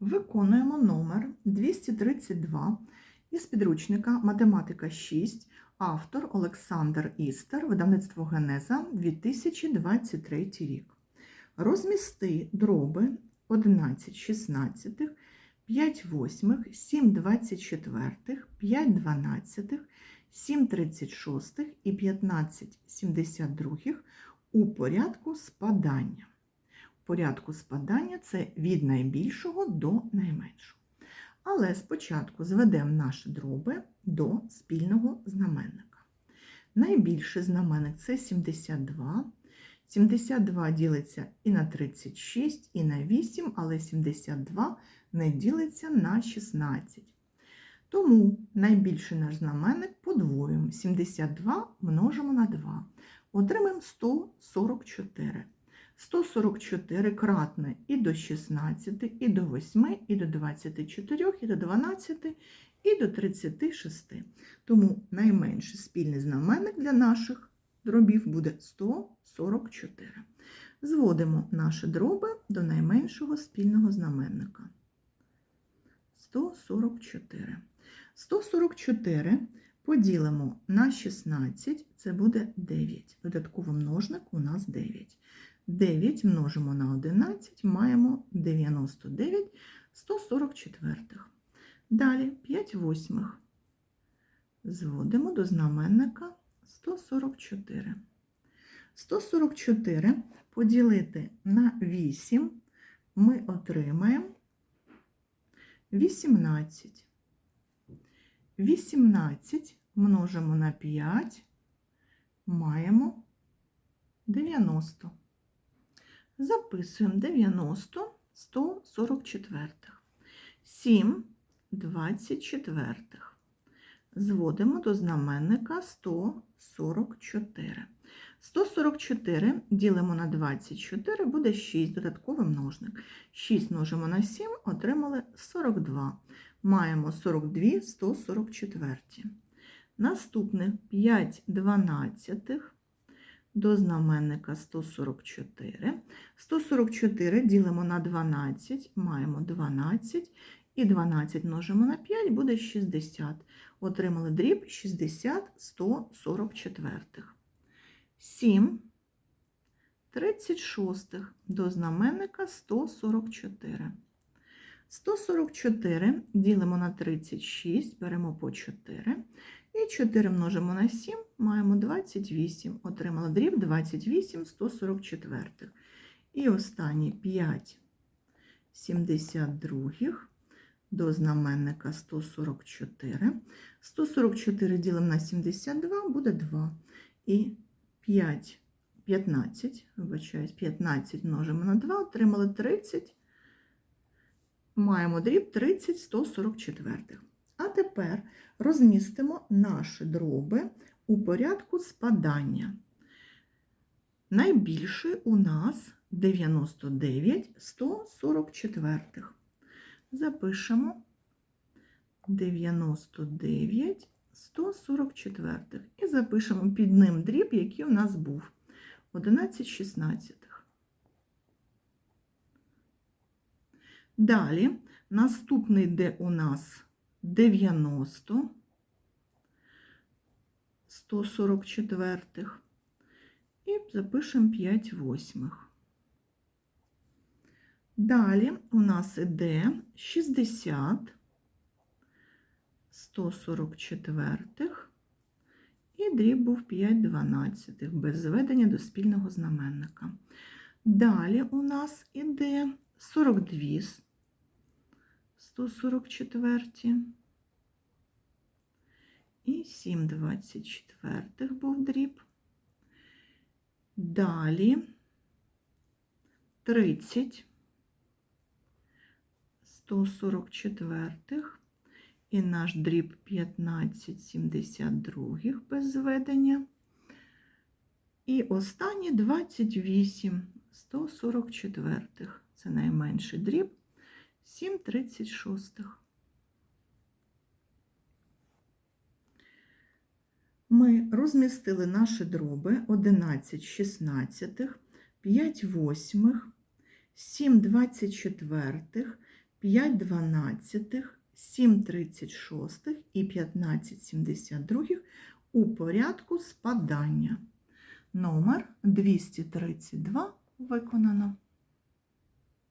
Виконуємо номер 232 із підручника Математика 6, автор Олександр Істер, видавництво Генеза 2023 рік. Розмісти дроби 11 шістнадцятих, 5 восьмих, 7 24, 5 дванадцятих, 7 36 і 15 72 у порядку спадання. Порядку спадання це від найбільшого до найменшого. Але спочатку зведемо наші дроби до спільного знаменника. Найбільший знаменник це 72. 72 ділиться і на 36, і на 8, але 72 не ділиться на 16. Тому найбільший наш знаменник подвоюємо. 72 множимо на 2. Отримаємо 144. 144 кратне і до 16, і до 8, і до 24, і до 12, і до 36. Тому найменший спільний знаменник для наших дробів буде 144. Зводимо наші дроби до найменшого спільного знаменника. 144. 144 поділимо на 16, це буде 9. Додатковий множник у нас 9. 9 множимо на 11, маємо 99 144. Далі 5 восьмих. Зводимо до знаменника 144. 144 поділити на 8 ми отримаємо 18. 18 множимо на 5, маємо 90. Записуємо 90 144. 7 24. Зводимо до знаменника 144. 144 ділимо на 24, буде 6, додатковий множник. 6 множимо на 7, отримали 42. Маємо 42 144. Наступне 5 дванадцятих до знаменника 144. 144 ділимо на 12, маємо 12. І 12 множимо на 5 буде 60. Отримали дріб 60 144. 7 36 до знаменника 144. 144 ділимо на 36, беремо по 4. І 4 множимо на 7, маємо 28. Отримали дріб 28 144. І останні 5 72 до знаменника 144. 144 ділимо на 72, буде 2. І 5, 15, вибачаюсь, 15 множимо на 2, отримали 30. Маємо дріб 30 144. А тепер розмістимо наші дроби у порядку спадання. Найбільший у нас 99 144. Запишемо 99 144 і запишемо під ним дріб, який у нас був 11 шістнадцятих. Далі наступний йде у нас 90 144 і запишемо 5 восьмих. Далі у нас іде 60 144 і дріб був 5 дванадцятих без зведення до спільного знаменника. Далі у нас іде 42 144 і 7 24 був дріб. Далі 30 144 і наш дріб 15 72 без зведення. І останні 28 144. Це найменший дріб 7 36. Ми розмістили наші дроби 11 16, 5 восьмих, 7 24, 5 дванадцятих, 7 тридцять шостих і 15 сімдесят других у порядку спадання. Номер 232 виконано.